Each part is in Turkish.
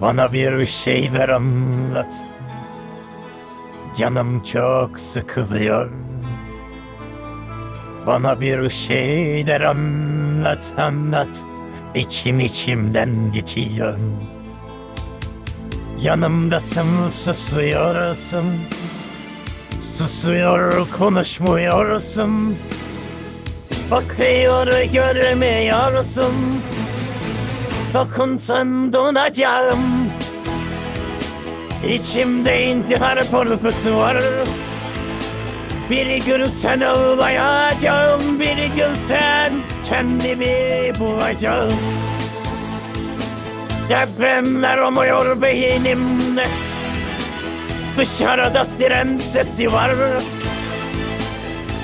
Bana bir şeyler anlat. Canım çok sıkılıyor. Bana bir şeyler anlat anlat. İçim içimden geçiyor. Yanımdasın susuyorsun. Susuyor konuşmuyorsun. Bakıyor görmüyorsun. Dokunsan donacağım. İçimde intihar korkusu var. Bir gün sen ağlayacağım, bir gün sen kendimi bulacağım. Depremler olmuyor beynimde. Dışarıda tren sesi var.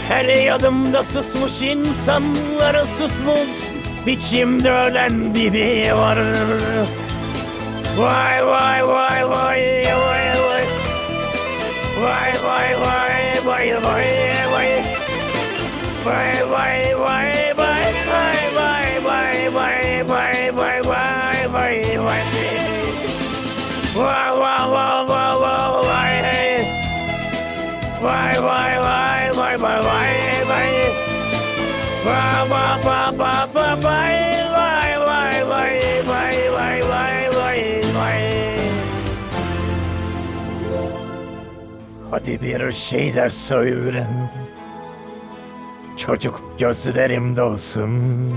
Her yanımda susmuş insanları susmuş. Biçimde ölen biri var. Vay vay vay vay vay vay. Vay vay vay vay vay vay. Vay vay vay vay vay vay vay vay vay vay vay vay vay. Vay vay vay vay vay. Vay vay vay vay vay vay vay. Vay vay vay vay vay vay Hadi bir şeyler söyle. Çocuk gözlerim dolsun.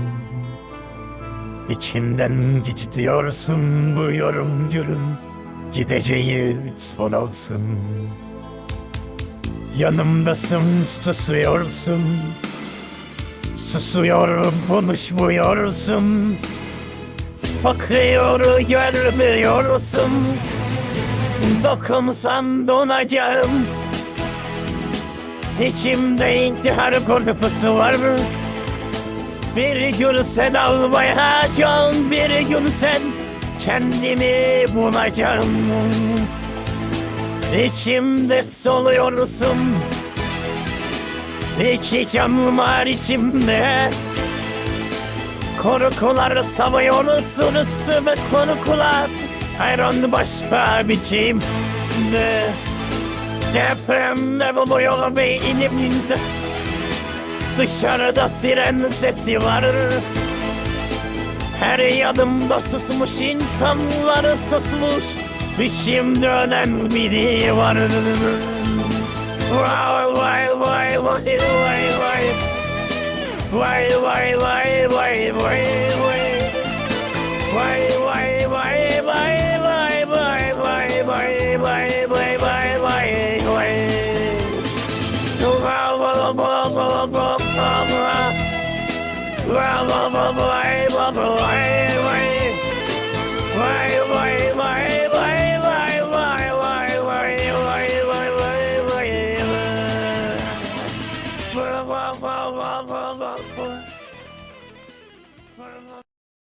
İçinden gidiyorsun bu yorum gülüm. Gideceği son olsun. Yanımdasın susuyorsun. Susuyorum konuşmuyorsun. Bakıyor görmüyorsun. Dokunsan donacağım. İçimde intihar korkusu var mı? Bir gün sen ağlayacaksın, bir gün sen kendimi bulacağım. İçimde soluyorsun, iki canım var içimde. Korkular savuyorsun üstüme korkular. Her an başka biçimde. Depremde buluyor beynimde. Dışarıda siren sesi var. Her yanımda susmuş insanları susmuş. Şimdi ölen biri var. Vay vay vay vay vay. Vay vay vay vay vay vay. Wow, wow, wow, wow.